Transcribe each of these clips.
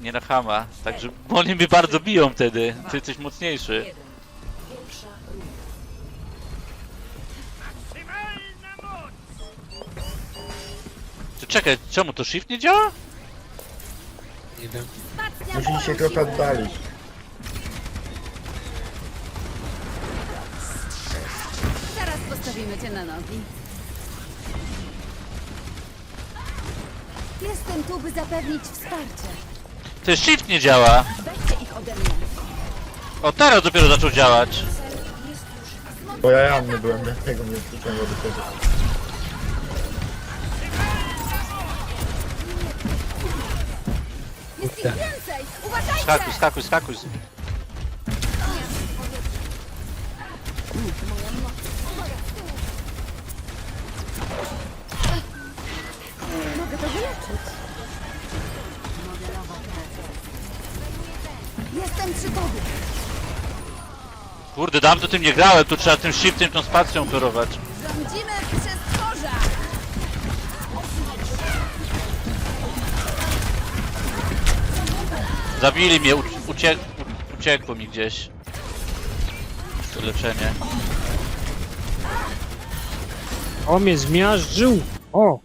nie na hama. Także oni mnie bardzo biją wtedy. Ty jesteś mocniejszy. Ty czekaj, czemu to shift nie działa? Nie wiem. Musisz się trochę oddalić. Zaraz postawimy cię na nogi. Jestem tu, by zapewnić wsparcie. Ty shift nie działa. O teraz dopiero zaczął działać. Bo ja ranny byłem, dlatego mnie wciągnęło do tego. Jest ich więcej! Uważajcie! Skakuj, skakuj, skakuj. Kurde, dawno tym nie grałem, tu trzeba tym shiftem, tą spacją operować. Rządzimy przez tworza. Zabili mnie, ucie uciek uciekło mi gdzieś. To leczenie. O, mnie zmiażdżył! O!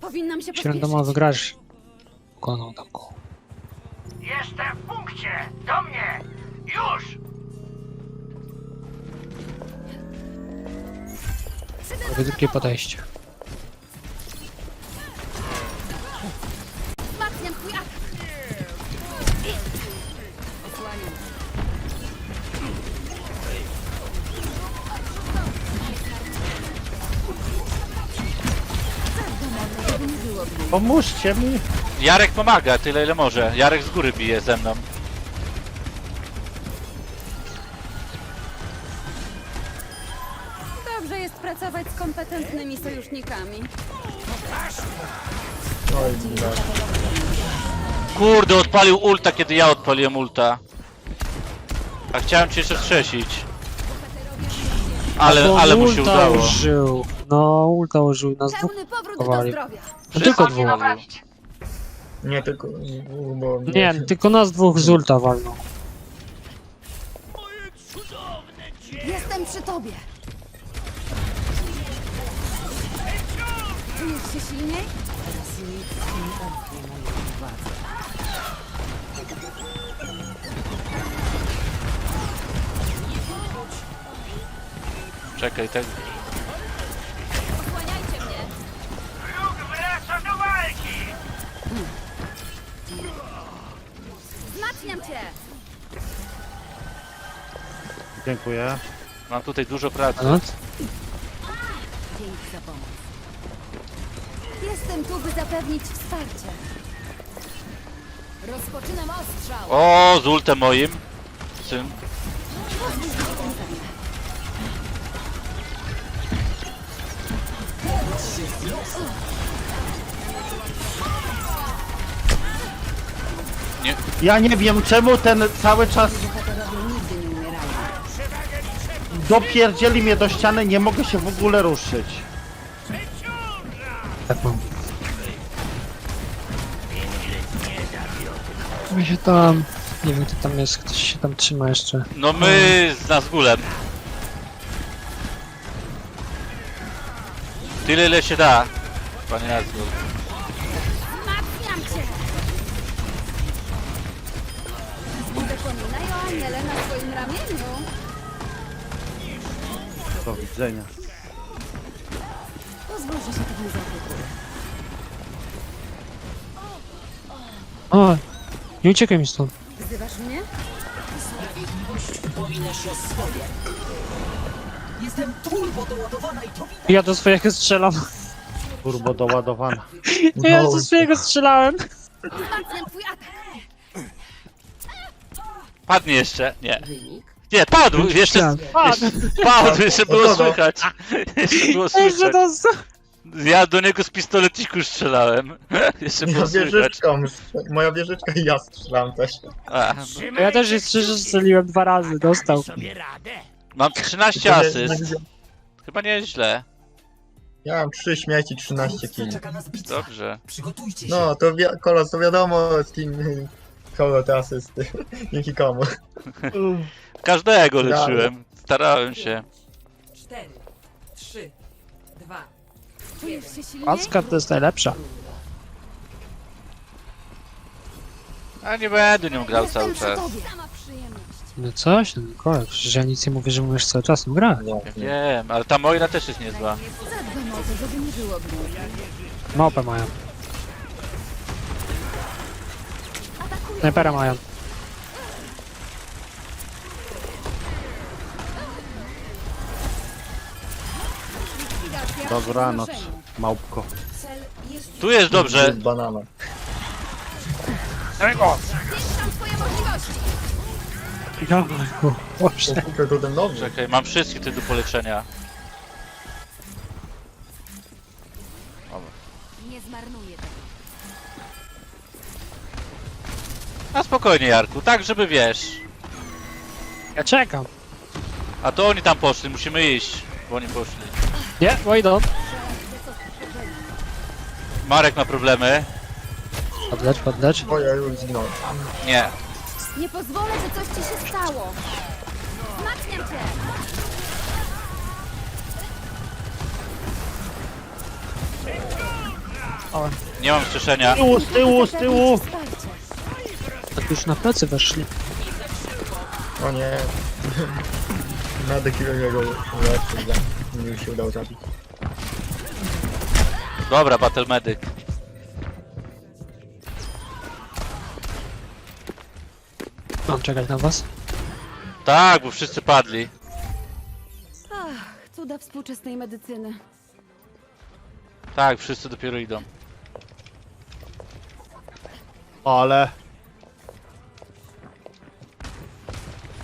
Powinnam się Średniodomowy pospieszyć. gracz. Pokonał taką. Jestem w punkcie! Do mnie! Już! Drugie podejście. Twój. Pomóżcie mi! Jarek pomaga tyle ile może. Jarek z góry bije ze mną. No no. Kurde, odpalił ulta, kiedy ja odpaliłem ulta. A chciałem cię jeszcze strzesić. Ale, Bo ale mu się ulta udało. użył. No, ulta użył. Nas dwóch. Pełny powrót do zdrowia. No, tylko Mam je dwóch. Nie tylko, bo... Nie, tylko nas dwóch z ulta walną. Jestem przy tobie. Czujesz się silniej? Czekaj, tak. Osłaniajcie mnie. Wróg wraca do walki! Wzmacniam cię. Dziękuję. Mam tutaj dużo pracy. Dzięki za pomoc. Jestem tu, by zapewnić wsparcie. Rozpoczynam ostrzał. O, z ultem moim. Syn. Nie, Ja nie wiem czemu ten cały czas Bohaterowie nigdy nie umierają. dopierdzieli mnie do ściany, nie mogę się w ogóle ruszyć. Tak mam. My się tam... Nie wiem, kto tam jest. Ktoś się tam trzyma jeszcze. no my z Nazgulem. Tyle ile się da. Panie Nazgul. Wzmacniam cię. O Aniele na swoim ramieniu. Do widzenia. Pozwól, że się zaopiekuję. O! Nie uciekaj mi stąd. Wzywasz mnie? Ja do swojego strzelam. Turbo doładowana. Ja do swojego strzelałem. Wzmacniam twój atak. Padnie jeszcze. Nie. Nie, padł! Jeszcze, jeszcze padł, jeszcze było słychać. Jeszcze było Jeszcze słychać. dostał. Ja do niego z pistoleciku strzelałem. Jeszcze Ja słychać. wieżyczką, moja wieżyczka i ja strzelam też. A, Ja też jest szczerze strzeliłem dwa razy, dostał. Sobie radę. mam 13 asyst. Chyba nieźle. Ja mam 3 śmieci, 13 kili. Dobrze. No, to wi- kolos, to wiadomo, z kim Kogo te asysty? Dzięki komu? Każdego leczyłem. Starałem się. 4, 3, 2, Czujesz się silniej? To jest najlepsza. A nie będę nią grał Jestem cały przy czas. tobie. Sama przyjemność. No coś, no Mikołaj, przecież ja nic nie mówię, że umiesz cały czas grać. Nie, nie. Wiem, ale ta Moira też jest niezła. Zadbam o to, żeby nie było brudno. Małpę mają. Snajpera mają. Dobranoc, małpko. Tu jest dobrze. Jest banana. Twoje możliwości. Jajku, Boże. Ten nowy. Czekaj, mam wszystkie te do poleczenia. Nie zmarnuję tego. A spokojnie, Jarku, tak żeby wiesz. Ja czekam. A to oni tam poszli, musimy iść. Bo oni poszli. Nie, idą. Marek ma problemy. Podlecz, podlecz. O, ja już zginąłem. Nie. Nie pozwolę, że coś ci się stało. Wzmacniam cię. Nie mam wskrzeszenia. Z tyłu, z tyłu, z tyłu! Wsparcie. Tak już na plecy weszli. O nie. Medyk jego uleczył, za- mi już się udało zabić. Dobra, Battle Medic. Mam czekać na was. Tak, bo wszyscy padli. Ach, cuda współczesnej medycyny. Tak, wszyscy dopiero idą. Ale...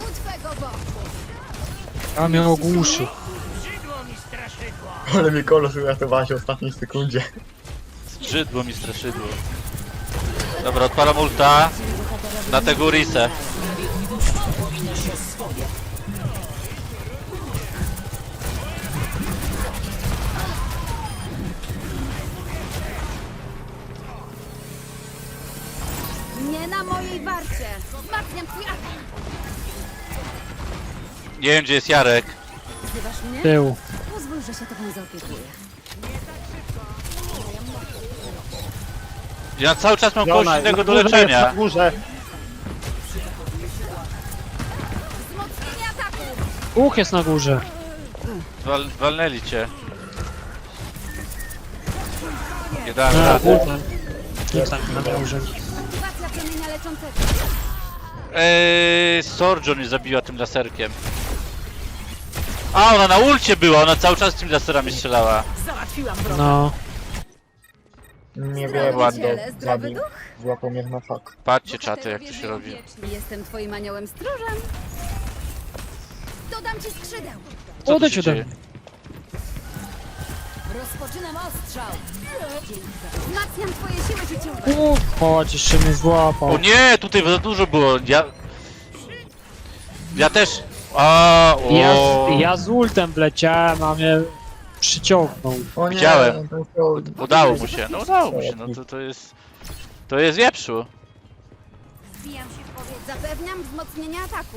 U twego boku. A mnie ogłuszy. Ale mi kolos uratowała się w ostatniej sekundzie. Skrzydło mi straszydło. Dobra, odpalam ulta. Na tego Urisę. Nie na mojej warcie. Wzmacniam twój atak. Nie wiem gdzie jest Jarek. Wzywasz mnie? Tył. Że się tobą zaopiekuję. Ja cały czas mam kogoś innego do leczenia. Na górze. Wzmocnienie ataku. Uch jest na górze. Wal, walnęli cię. Nie dałem Na rady. górze. Nikt tam na górze. Aktywacja promienia leczącego. Eee, Sorjo mnie zabiła tym laserkiem. A, ona na ulcie była, ona cały czas tymi laserami strzelała. No. Nie wiem, ładnie ciele, zdrowy zabił. duch. Złapał mnie na fak. Patrzcie czaty jak to się robi. Jestem twoim aniołem stróżem. Dodam ci skrzydeł. Co tu Odejdź się ode dzieje? mnie. Rozpoczynam ostrzał. Wzmacniam twoje siły życiowe. Uch, chodź, jeszcze mnie złapał. O nie, tutaj za dużo było. Ja... Ja też... A, o. Ja, ja z ultem wleciałem, a mnie przyciągnął. O nie, Widziałem. ten kołd. Udało mu się, no udało mu się, no to, to jest... To jest wieprzu. Wbijam się w powietrze. Zapewniam wzmocnienie ataku.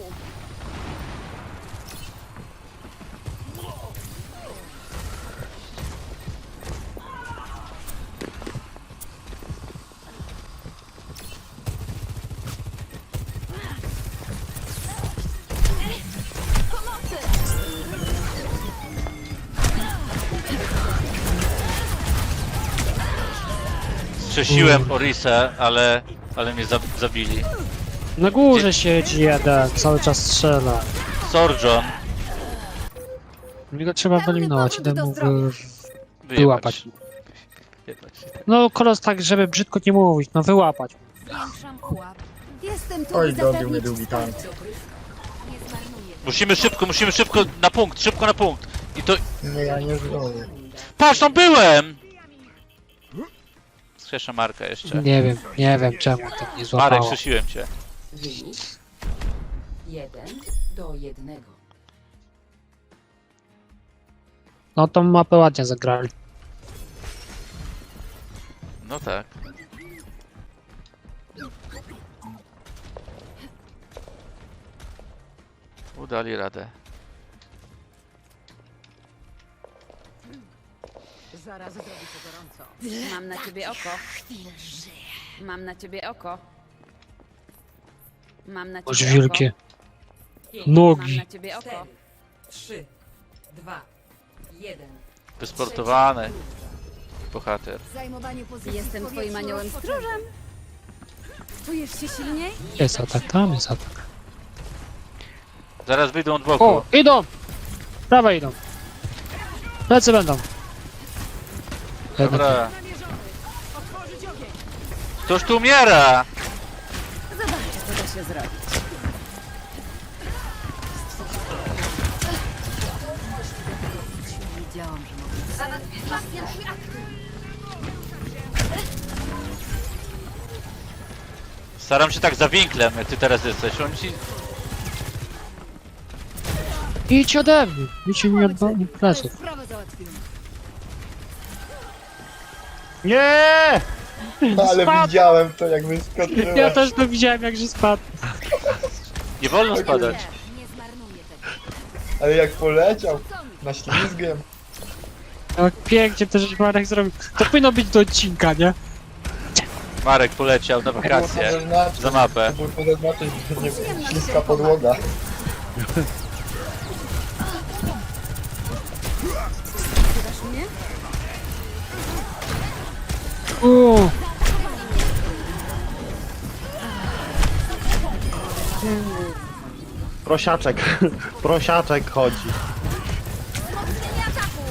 Strzesiłem Orisę, ale... Ale mnie za, zabili. Na górze siedzi jeden, cały czas strzela. Sorjon. Mnie go trzeba wyeliminować, idę mu wy, wyłapać. No kolos tak, żeby brzydko nie mówić, no wyłapać. Zwiększam pułap. Jestem tu, Oj, by dobił zapewnić mnie drugi tank. wsparcie. Nie zmarnuję. Musimy szybko, musimy szybko na punkt, szybko na punkt. I to... Nie, ja nie zdążę. Patrz, tam byłem! wskrzeszę Marka jeszcze. Nie wiem, nie wiem czemu to nie Marek, złapało. cię. Wynik 1 do 1. No tą mapę ładnie zagrali. No tak. Udali radę. Zaraz zrobi się gorąco. Mam na ciebie oko. Mam na ciebie oko. Mam na ciebie Boże oko. wielkie. Pięć, Mam Nogi. na ciebie oko. cztery, trzy, dwa, jeden. Wysportowany. Bohater. Zajmowanie pozycji Jestem twoim aniołem stróżem. Czujesz się silniej? Jest atak, tam jest atak. Zaraz wyjdą od boku. O, idą! Prawe idą. Plecy będą. Jednak Dobra. Ktoś tu umiera! Zobaczcie, co da się zrobić. Wiedziałam, że mogę. Staram się tak za winklem, jak ty teraz jesteś. On ci... nie. Idź ode mnie. Idź mi od od pleców. Sprawę załatwiłem. Nie! Ale Spadł. widziałem to, jak wyskoczyłem. Ja też to widziałem, jak że spadł. Nie wolno spadać. Nie zmarnuję tego. Ale jak poleciał na ślizgiem. Jak pięknie to żeś Marek zrobił. To powinno być do odcinka, nie? Marek poleciał na wakacje. Za mapę. To było pozaznaczyć, że nie śliska podłoga. Prosiaczek. Prosiaczek chodzi. Wzmocnienie ataku!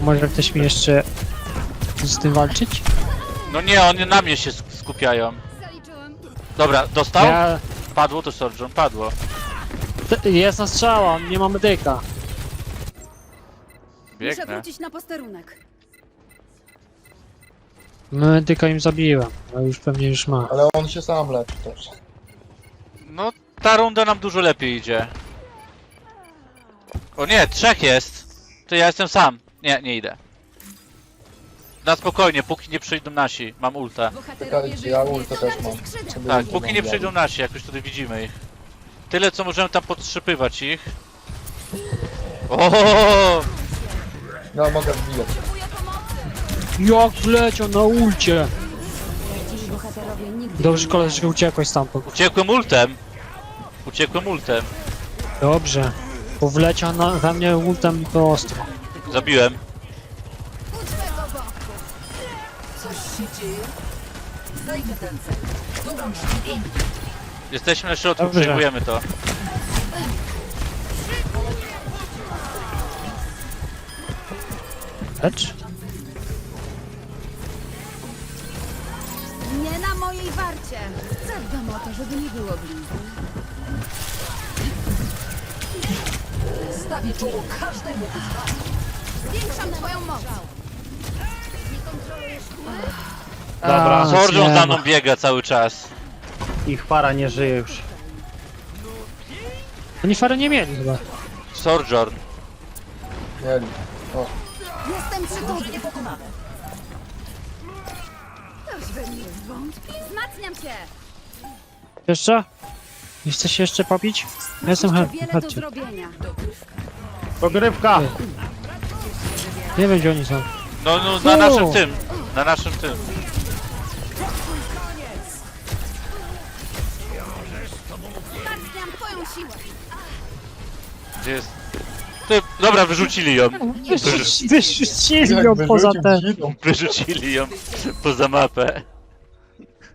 Może ktoś mi jeszcze z tym walczyć? No nie, oni na mnie się sk- skupiają. Zaliczyłem. Dobra, dostał? Ja... Padło to Sorgeon, padło. T- Jest na strzała, nie mamy dyka. Muszę Biegnę. wrócić na posterunek. Medyka im zabiłem, a już pewnie już ma. Ale on się sam leczy też. No, ta runda nam dużo lepiej idzie. O nie, trzech jest. To ja jestem sam. Nie, nie idę. Na spokojnie, póki nie przyjdą nasi. Mam ulta. Bohaterowie Czekajcie, ja żyją ulta nie też mam. Sobie Tak, póki nie przyjdą nasi, jak już tutaj widzimy ich. Tyle co możemy tam podstrzypywać ich. O! No, mogę wbijać. Jak wleciał na ulcie! Ci bohaterowie nigdy Dobrze, nie koleś, że uciekłeś stamtąd. Uciekłem ultem. Uciekłem ultem. Dobrze. Bo wleciał na, we mnie ultem i to ostro. Zabiłem. Uczmy go boku. Coś się dzieje? Zajmę ten cel. Jesteśmy na środku, Dobrze. przejmujemy to. Lecz? Nie na mojej warcie. Zadbam o to, żeby nie było blizny. Stawię czoło każdemu. Zwiększam twoją moc. Nie kontrolujesz Dobra. A, Sorgeon nie za mną biega cały czas. Ich para nie żyje już. Oni fary nie mieli chyba. Sorgeon. Mieli. Jestem przy tobie. Ktoś we mnie wątpi? Wzmacniam się. Jeszcze? Nie chce się jeszcze pobić? Ja jestem Jeszcze chętny, wiele do chodźcie. zrobienia. Dogrywka! Nie wiem gdzie oni są. No, no, na naszym tym. Na naszym tym. Wzmacniam twoją siłę. Gdzie jest? Ty, dobra, wyrzucili ją. Wyrzucili ją poza te... Wyrzucili ją poza mapę.